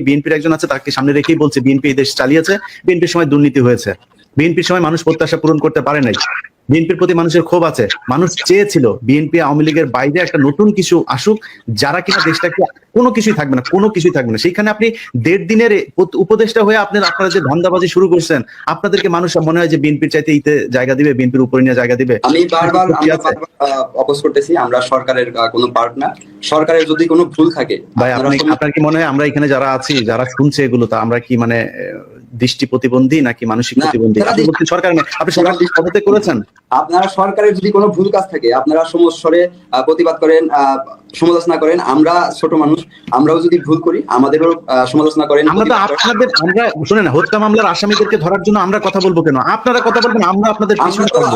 বিএনপির একজন আছে, তাকে সামনে রেখেই বলছে, বিএনপি দেশ চালিয়েছে, বিএনপির সময় দুর্নীতি হয়েছে। বিএনপির সময় মানুষ প্রত্যাশা পূরণ করতে পারে নাই। বিএনপির প্রতি মানুষের ক্ষোভ আছে। মানুষ চেয়েছিল বিএনপি আওয়ামী লীগের বাইরে একটা নতুন কিছু আসুক যারা কিনা দেশটাকে কোনো কিছুই থাকবে না কোনো কিছুই থাকবে না। সেখানে আপনি দেড় দিনের উপ- উপদেষ্টা হয়ে আপনার আপনারা যে ধান্দাবাজি শুরু করছেন আপনাদেরকে মানুষ মনে হয় যে বিএনপির চাইতে ইতে জায়গা দিবে বিএনপির উপরে নিয়ে জায়গা দিবে? আমি বারবার? অপোজ করতেছি আমরা সরকারের কোনো পার্ট না। সরকারের যদি কোনো ভুল থাকে ভাই আপনি আপনার কি মনে হয় আমরা এখানে যারা আছি যারা শুনছে এগুলো তা আমরা কি মানে দৃষ্টি প্রতিবন্ধী নাকি মানসিক প্রতিবন্ধী? আপনি সরকার আপনি সরকার পদত্যাগ করেছেন? আপনারা সরকারের যদি কোনো ভুল কাজ থাকে আপনারা সমস্বরে আহ, প্রতিবাদ করেন সমালোচনা করেন আমরা ছোট মানুষ আমরাও যদি ভুল করি আমাদেরও সমালোচনা করেন। আমরা তো আপনাদের আমরা শুনে না হত্যা মামলার আসামিদেরকে ধরার জন্য আমরা কথা বলব কেন? আপনারা কথা বলবেন আমরা আপনাদের।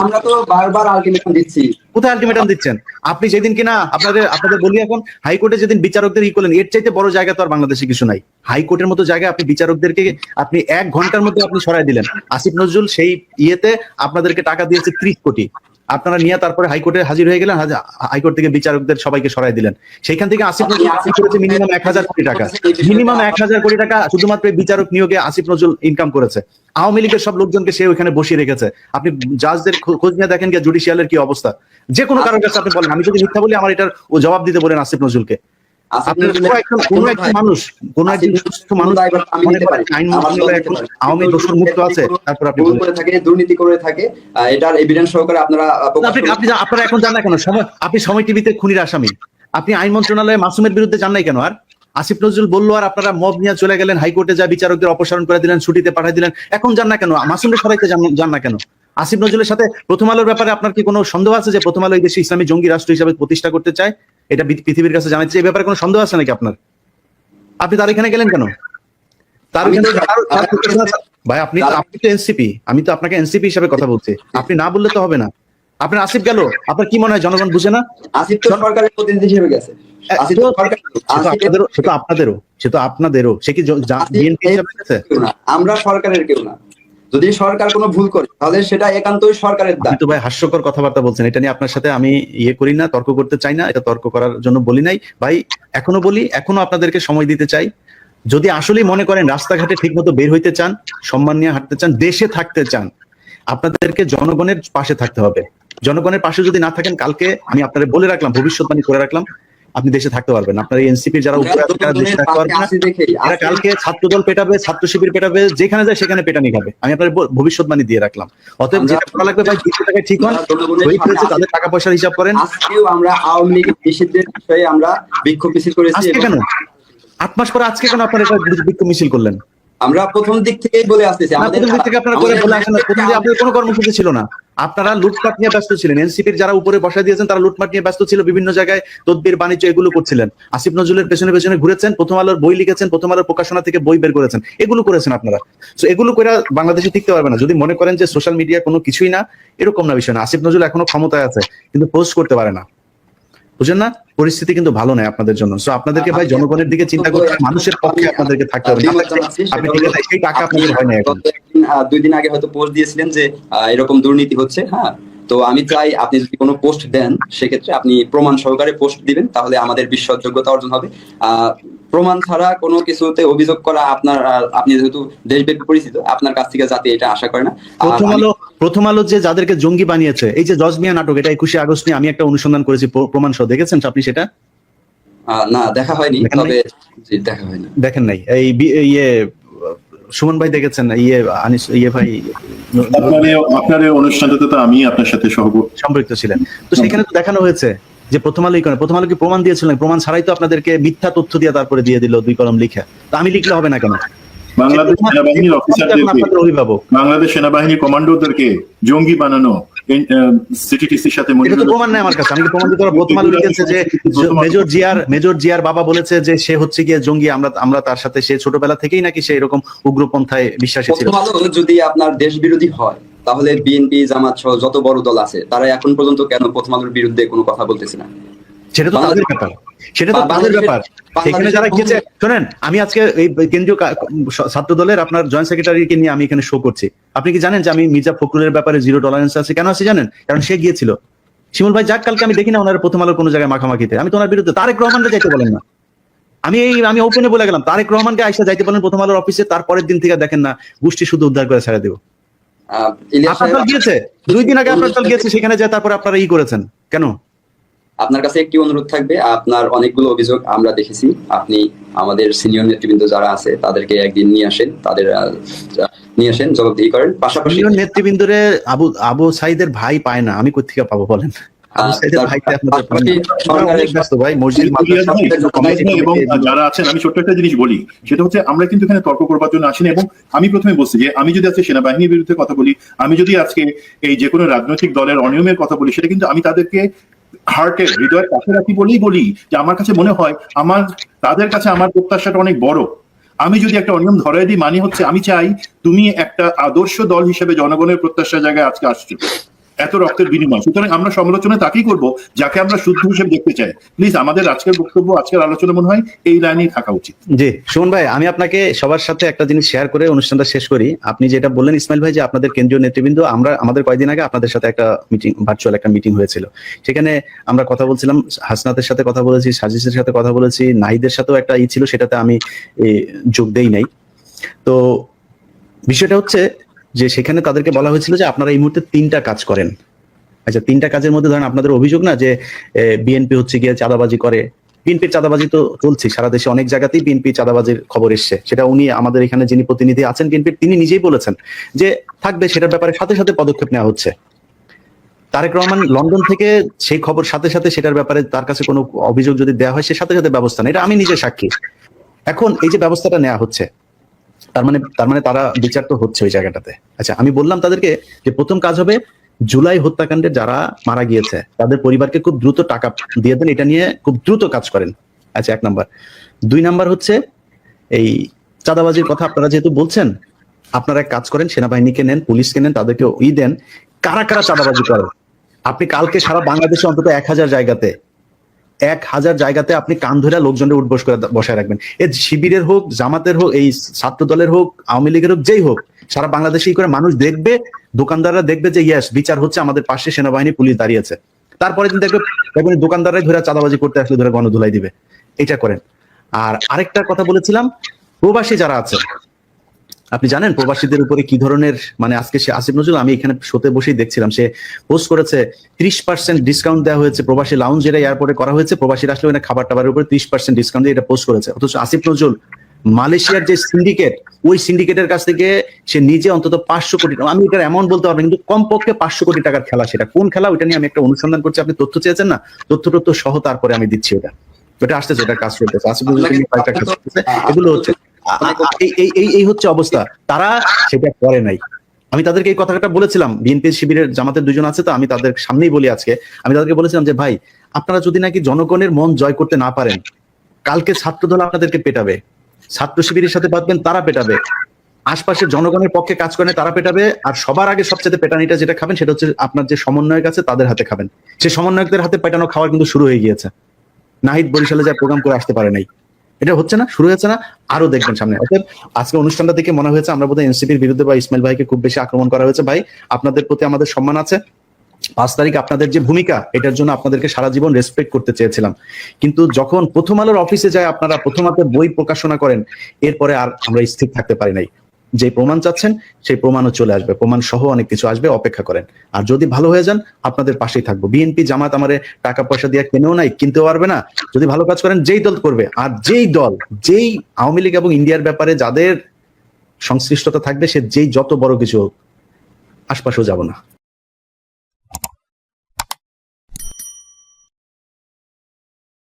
আমরা তো বারবার আলটিমেটাম দিচ্ছি। কোথায় আলটিমেটাম দিচ্ছেন? আপনি যেদিন কিনা আপনাদের আপনাদের বলি এখন হাইকোর্টে যেদিন বিচারকদের ই করলেন এর চাইতে বড় জায়গা তো আর বাংলাদেশে কিছু নাই। হাইকোর্টের মতো জায়গায় আপনি বিচারকদেরকে আপনি এক ঘণ্টার মধ্যে আপনি সরাই দিলেন। আসিফ নজরুল সেই ইয়েতে আপনাদেরকে টাকা দিয়েছে ত্রিশ কোটি। আপনারা নিয়ে তারপরে হাইকোর্টে হাজির হয়ে গেলেন হাইকোর্ট থেকে বিচারকদের সবাইকে সরাই দিলেন। সেখান থেকে আসিফ নজরুল ইনকাম করেছে মিনিমাম এক হাজার কোটি টাকা। মিনিমাম এক হাজার কোটি টাকা শুধুমাত্র বিচারক নিয়োগে আসিফ নজরুল ইনকাম করেছে। আওয়ামী লীগের সব লোকজনকে সে ওখানে বসিয়ে রেখেছে। আপনি জাজদের খোঁজ নিয়ে দেখেন যে জুডিশিয়ালের কি অবস্থা। যে কোনো কারোর কাছে আপনি বলেন। আমি যদি মিথ্যা বলি, আমার এটার জবাব দিতে বলেন আসিফ নজরুলকে। মানুষ কোন একজন সুস্থ মানুষ আমি নিতে পারি। আওয়ামী দোষর মুক্ত আছে তারপর আপনি করে থাকে দুর্নীতি করে থাকে এটার এভিডেন্স সহকারে আপনারা আপনি আপনারা এখন জান না কেন? সময় আপনি সময় টিভিতে খুনির আসামি। আপনি আইন মন্ত্রণালয়ে মাসুমের বিরুদ্ধে জান নাই কেন আর? আসিফ নজরুল বলল আর আপনারা মব নিয়ে চলে গেলেন হাইকোর্টে যা বিচারকদের অপসারণ করে দিলেন ছুটিতে পাঠিয়ে দিলেন এখন জান না কেন? মাসুমের সবাইকে জান না কেন? আসিফ নজরুলের সাথে প্রথম আলোর ব্যাপারে আপনার কি কোনো সন্দেহ আছে যে প্রথম আলো এই দেশে ইসলামী জঙ্গি রাষ্ট্র হিসাবে প্রতিষ্ঠা করতে চায়? এটা পৃথিবীর কাছে জানাচ্ছে এই ব্যাপারে কোনো সন্দেহ আছে নাকি আপনার? আপনি তার এখানে গেলেন কেন? তার ভাই আপনি আপনি তো এনসিপি। আমি তো আপনাকে এনসিপি হিসাবে কথা বলছি। আপনি না বললে তো হবে না। আপনার আসিফ গেল? আপনার কি মনে হয় জনগণ বুঝে না? আসিফ তো সরকারের প্রতিনিধি হিসেবে গেছে। আপনাদেরও আপনাদেরও সে কি আমরা সরকারের কেউ না। যদি সরকার কোনো ভুল করে তাহলে সেটা একান্তই সরকারের দায়। তো ভাই হাস্যকর কথাবার্তা বলছেন এটা নিয়ে আপনার সাথে আমি ইয়ে করি না তর্ক করতে চাই না এটা তর্ক করার জন্য বলি নাই। ভাই এখনও বলি এখনও আপনাদেরকে সময় দিতে চাই। যদি আসলেই মনে করেন রাস্তাঘাটে ঠিক মতো বের হইতে চান সম্মান নিয়ে হাঁটতে চান দেশে থাকতে চান আপনাদেরকে জনগণের পাশে থাকতে হবে। জনগণের পাশে যদি না থাকেন কালকে আমি আপনাদের বলে রাখলাম ভবিষ্যৎবাণী করে রাখলাম আপনি দেশে থাকতে পারবেন। আপনার এই এনসিপির যারা উপরে আছে তারা দেশে থাকতে পারবে না আসি দেখেই এরা কালকে ছাত্রদল পেটাবে ছাত্র শিবির পেটাবে যেখানে যায় সেখানে পেটানি খাবে। আমি আপনার ভবিষ্যৎবাণী দিয়ে রাখলাম। অতএব যেটা করা লাগবে ভাই দুশো টাকায় ঠিক হন শহীদ হয়েছে তাদের টাকা পয়সার হিসাব করেন। আজকেও আমরা আওয়ামী লীগের নিষিদ্ধের বিষয়ে আমরা বিক্ষোভ মিছিল করেছি আজকে কেন? আট মাস পরে আজকে কেন আপনারা এটা বিক্ষোভ মিছিল করলেন? আমরা প্রথম দিক থেকেই বলে আসতেছি প্রথম দিক থেকে আপনারা করে বলে আসেন প্রথম দিকে আপনাদের কোনো কর্মসূচি ছিল না। আপনারা লুটপাট নিয়ে ব্যস্ত ছিলেন। এনসিপির যারা উপরে বসা দিয়েছেন তারা লুটপাট নিয়ে ব্যস্ত ছিল বিভিন্ন জায়গায় তদবির বাণিজ্য এগুলো করছিলেন। আসিফ নজরুলের পেছনে পেছনে ঘুরেছেন প্রথম আলোর বই লিখেছেন প্রথম আলোর প্রকাশনা থেকে বই বের করেছেন। এগুলো করেছেন আপনারা। তো এগুলো করে বাংলাদেশে টিকতে পারবে না। যদি মনে করেন যে সোশ্যাল মিডিয়া কোনো কিছুই না এরকম না বিষয় না। আসিফ নজরুল এখনও ক্ষমতায় আছে কিন্তু পোস্ট করতে পারে না। বুঝেন না? পরিস্থিতি কিন্তু ভালো নয় আপনাদের জন্য। সো আপনাদেরকে ভাই জনগণের দিকে চিন্তা করতে হবে, মানুষের পক্ষে আপনাদেরকে থাকতে হবে। আপনি ঠিক আছে সেই টাকা আপনাদের হয় না দুই দিন আগে হয়তো পোস্ট দিয়েছিলেন যে এরকম দুর্নীতি হচ্ছে হ্যাঁ? তো আমি চাই আপনি যদি কোনো পোস্ট দেন সেক্ষেত্রে আপনি প্রমাণ সহকারে পোস্ট দিবেন তাহলে আমাদের বিশ্বাসযোগ্যতা অর্জন হবে। প্রমাণ ছাড়া কোনো কিছুতে অভিযোগ করা আপনার আপনি যেহেতু দেশব্যাপী পরিচিত আপনার কাছ থেকে যাতে এটা আশা করে না। প্রথম আলো প্রথম আলো যে যাদেরকে জঙ্গি বানিয়েছে এই যে জজমিয়া নাটক এটা একুশে আগস্ট নিয়ে আমি একটা অনুসন্ধান করেছি প্রমাণ সহ। দেখেছেন আপনি সেটা? আহ, না দেখা হয়নি? তবে দেখা হয়নি। দেখেন নাই। এই ইয়ে সুমন ভাই দেখেছেন ইয়ে আনিস ইয়ে ভাই আপনার অনুষ্ঠানটাতে তো আমি আপনার সাথে সহ সম্পৃক্ত ছিলেন। তো সেখানে তো দেখানো হয়েছে যে প্রথম আলো করে প্রথম আলো কি প্রমাণ দিয়েছিলেন? প্রমাণ ছাড়াই তো আপনাদেরকে মিথ্যা তথ্য দিয়ে তারপরে দিয়ে দিল দুই কলম লিখে। তো আমি লিখলে হবে না কেন? বাংলাদেশ সেনাবাহিনীর অফিসারদেরকে বাংলাদেশ সেনাবাহিনী কমান্ডোদেরকে জঙ্গি বানানো সিটিটিসির সাথে এটা তো প্রমাণ নাই আমার কাছে। আমি প্রমাণ দিতে পারব লিখেছে যে মেজর জিয়ার মেজর জিয়ার বাবা বলেছে যে সে হচ্ছে গিয়ে জঙ্গি আমরা আমরা তার সাথে সে ছোটবেলা থেকেই নাকি সে এরকম উগ্রপন্থায় বিশ্বাসী ছিল। যদি আপনার দেশ বিরোধী হয় তাহলে বিএনপি জামাত সহ যত বড় দল আছে তারা এখন পর্যন্ত কেন প্রথম আলোর বিরুদ্ধে কোনো কথা বলতেছে না? সেটা তো তাদের ব্যাপার। সেটা তো তাদের ব্যাপার। সেখানে যারা গিয়েছে শোনেন আমি আজকে এই কেন্দ্রীয় ছাত্র দলের আপনার জয়েন্ট সেক্রেটারিকে নিয়ে আমি এখানে শো করছি। আপনি কি জানেন যে আমি মির্জা ফখরুলের ব্যাপারে জিরো টলারেন্স আছে? কেন আছে জানেন? কারণ সে গিয়েছিল। শিমুল ভাই যাক কালকে আমি দেখি না ওনার প্রথম আলোর কোনো জায়গায় মাখামাখিতে। আমি তো ওনার বিরুদ্ধে তারেক রহমানরা যাইতে বলেন না। আমি এই আমি ওপেনে বলে গেলাম তারেক রহমানকে আইসা যাইতে পারেন প্রথম আলোর অফিসে তারপরের দিন থেকে দেখেন না গোষ্ঠী শুধু উদ্ধার করে ছেড়ে দেব। আপনার দল গিয়েছে? দুই দিন আগে আপনার দল গিয়েছে সেখানে যায় তারপরে আপনারা ই করেছেন। কেন? আপনার কাছে একটি অনুরোধ থাকবে আপনার অনেকগুলো অভিযোগ আমরা দেখেছি। আপনি আমাদের সিনিয়র নেতৃবৃন্দ যারা আছে তাদেরকে একদিন নিয়ে আসেন তাদের নিয়ে আসেন জবাবদিহি করেন। পাশাপাশি নেতৃবৃন্দরে আবু আবু সাইদের ভাই পায় না আমি কোথেকে পাবো বলেন? যারা আছেন আমি ছোট্ট একটা জিনিস বলি। সেটা হচ্ছে আমরা কিন্তু এখানে তর্ক করবার জন্য আসিনি এবং আমি প্রথমে বলছি যে আমি যদি আজকে সেনাবাহিনীর বিরুদ্ধে কথা বলি আমি যদি আজকে এই যে কোনো রাজনৈতিক দলের অনিয়মের কথা বলি সেটা কিন্তু আমি তাদেরকে হার্টের হৃদয়ের কাছে রাখি বলেই বলি যে আমার কাছে মনে হয় আমার, তাদের কাছে আমার প্রত্যাশাটা অনেক বড়। আমি যদি একটা অনিয়ম ধরাই দিই মানে হচ্ছে আমি চাই তুমি একটা আদর্শ দল হিসেবে জনগণের প্রত্যাশার জায়গায় আজকে আসছো। এত রক্তের বিনিময়। সুতরাং আমরা সমালোচনা তাকেই করব, যাকে আমরা শুদ্ধ হিসেবে দেখতে চাই। প্লিজ, আমাদের আজকের বক্তব্য, আজকের আলোচনা মনে হয় এই লাইনেই থাকা উচিত। জি, সুমন ভাই, আমি আপনাকে সবার সাথে একটা জিনিস শেয়ার করে অনুষ্ঠানটা শেষ করি। আপনি যেটা বললেন, ইসমাইল ভাই, যে আপনাদের কেন্দ্রীয় নেতৃবৃন্দ, আমরা, আমাদের কয়েকদিন আগে আপনাদের সাথে একটা মিটিং ভার্চুয়াল একটা মিটিং হয়েছিল। সেখানে আমরা কথা বলছিলাম, হাসনাতের সাথে কথা বলেছি, সাজিসের সাথে কথা বলেছি, নাহিদের সাথেও একটা ই ছিল, সেটাতে আমি যোগ দেই নাই। তো, বিষয়টা হচ্ছে যে সেখানে তাদেরকে বলা হয়েছিল যে আপনারা এই মুহূর্তে তিনটা কাজ করেন। আচ্ছা তিনটা কাজের মধ্যে ধরেন আপনাদের অভিযোগ না যে বিএনপি হচ্ছে গিয়ে চাঁদাবাজি করে। বিএনপির চাঁদাবাজি তো চলছে, সারা দেশে অনেক জায়গাতেই বিএনপি চাঁদাবাজির খবর এসছে। সেটা উনি আমাদের এখানে যিনি প্রতিনিধি আছেন বিএনপির, তিনি নিজেই বলেছেন যে থাকবে, সেটার ব্যাপারে সাথে সাথে পদক্ষেপ নেওয়া হচ্ছে। তারেক রহমান লন্ডন থেকে সেই খবর সাথে সাথে সেটার ব্যাপারে তার কাছে কোনো অভিযোগ যদি দেওয়া হয়, সে সাথে সাথে ব্যবস্থা নেয়। এটা আমি নিজে সাক্ষী। এখন এই যে ব্যবস্থাটা নেওয়া হচ্ছে তার মানে তার মানে তারা বিচার তো হচ্ছে ওই জায়গাটাতে। আচ্ছা আমি বললাম তাদেরকে যে প্রথম কাজ হবে জুলাই হত্যাকাণ্ডে যারা মারা গিয়েছে, তাদের পরিবারকে খুব দ্রুত টাকা দিয়ে দেন, এটা নিয়ে খুব দ্রুত কাজ করেন। আচ্ছা এক নাম্বার। দুই নাম্বার হচ্ছে, এই চাঁদাবাজির কথা আপনারা যেহেতু বলছেন, আপনারা এক কাজ করেন, সেনাবাহিনীকে নেন, পুলিশকে নেন তাদেরকে ই দেন, কারা কারা চাঁদাবাজি করে? আপনি কালকে সারা বাংলাদেশে অন্তত এক হাজার জায়গাতে এক হাজার জায়গাতে আপনি কান ধরে লোকজনের উঠবস করে বসায় রাখবেন। এ শিবিরের হোক, জামাতের হোক, এই ছাত্র দলের হোক, আওয়ামী লীগের হোক, যেই হোক, সারা বাংলাদেশে করে মানুষ দেখবে, দোকানদাররা দেখবে যে ইয়েস বিচার হচ্ছে আমাদের পাশে সেনাবাহিনী, পুলিশ দাঁড়িয়েছে তারপরে দিন দেখবে, দেখবেন দোকানদাররাই ধরে চাঁদাবাজি করতে আসলে ধরে গণধুলাই দিবে। এটা করেন। আর আরেকটা কথা বলেছিলাম, প্রবাসী যারা আছে আপনি জানেন প্রবাসীদের উপরে কি ধরনের মানে আজকে সে আসিফ নজরুল, আমি এখানে শোতে বসেই দেখছিলাম, সে পোস্ট করেছে, ত্রিশ পার্সেন্ট ডিসকাউন্ট দেওয়া হয়েছে প্রবাসী লাউঞ্জ যেটা এয়ারপোর্টে করা হয়েছে, প্রবাসীরা আসলে ওখানে খাবার টাবারের উপরে ত্রিশ পার্সেন্ট ডিসকাউন্ট দিয়ে এটা পোস্ট করেছে। অথচ আসিফ নজরুল, মালয়েশিয়ার যে সিন্ডিকেট ওই সিন্ডিকেটের কাছ থেকে সে নিজে অন্তত পাঁচশো কোটি, আমি এটা এমন বলতে পারব কিন্তু কমপক্ষে পাঁচশো কোটি টাকার খেলা সেটা। কোন খেলা? ওইটা নিয়ে আমি একটা অনুসন্ধান করছি, আপনি তথ্য চেয়েছেন না? তথ্য তথ্য সহ তারপরে আমি দিচ্ছি ওটা। ওটা আসতেছে ওটা কাজ কয়েকটা কাজ করতেছে। এগুলো হচ্ছে আ- এই এই- এই হচ্ছে অবস্থা। তারা সেটা করে নাই। আমি তাদেরকে এই কথাটা বলেছিলাম। বিএনপি শিবিরের জামাতের দুজন আছে তো আমি তাদের সামনেই বলি আজকে। আমি তাদেরকে বলেছিলাম যে ভাই আপনারা যদি নাকি জনগণের মন জয় করতে না পারেন কালকে ছাত্রদল আপনাদেরকে পেটাবে। ছাত্র শিবিরের সাথে বাঁধবেন তারা পেটাবে। আশপাশের জনগণের পক্ষে কাজ করেন তারা পেটাবে। আর সবার আগে সবচেয়ে পেটানিটা যেটা খাবেন সেটা হচ্ছে আপনার যে সমন্বয়ক আছে তাদের হাতে খাবেন। সেই সমন্বয়কদের হাতে পেটানো খাওয়া কিন্তু শুরু হয়ে গিয়েছে। নাহিদ বরিশালে যা প্রোগ্রাম করে আসতে পারে নাই। এটা হচ্ছে না, শুরু হয়েছে না, আরও দেখবেন সামনে। অতএব আজকে অনুষ্ঠানটা দেখে মনে হয়েছে আমরা বোধহয় এনসিপির বিরুদ্ধে বা ইসমাইল ভাইকে খুব বেশি আক্রমণ করা হয়েছে। ভাই, আপনাদের প্রতি আমাদের সম্মান আছে। পাঁচ তারিখ আপনাদের যে ভূমিকা, এটার জন্য আপনাদেরকে সারা জীবন রেসপেক্ট করতে চেয়েছিলাম। কিন্তু যখন প্রথম আলোর অফিসে যায়, আপনারা প্রথম বই প্রকাশনা করেন, এরপরে আর আমরা স্থির থাকতে পারি নাই। যে প্রমাণ চাচ্ছেন, সেই প্রমাণও চলে আসবে। প্রমাণ সহ অনেক কিছু আসবে, অপেক্ষা করেন। আর যদি ভালো হয়ে যান, আপনাদের পাশেই থাকব। বিএনপি জামাত আমার টাকা পয়সা দিয়ে কেনেও নাই, কিনতেও পারবে না। যদি ভালো কাজ করেন, যেই দল করবে। আর যেই দল, যেই আওয়ামী লীগ এবং ইন্ডিয়ার ব্যাপারে যাদের সংশ্লিষ্টতা থাকবে, সে যেই যত বড় কিছু হোক, আশপাশেও যাব না।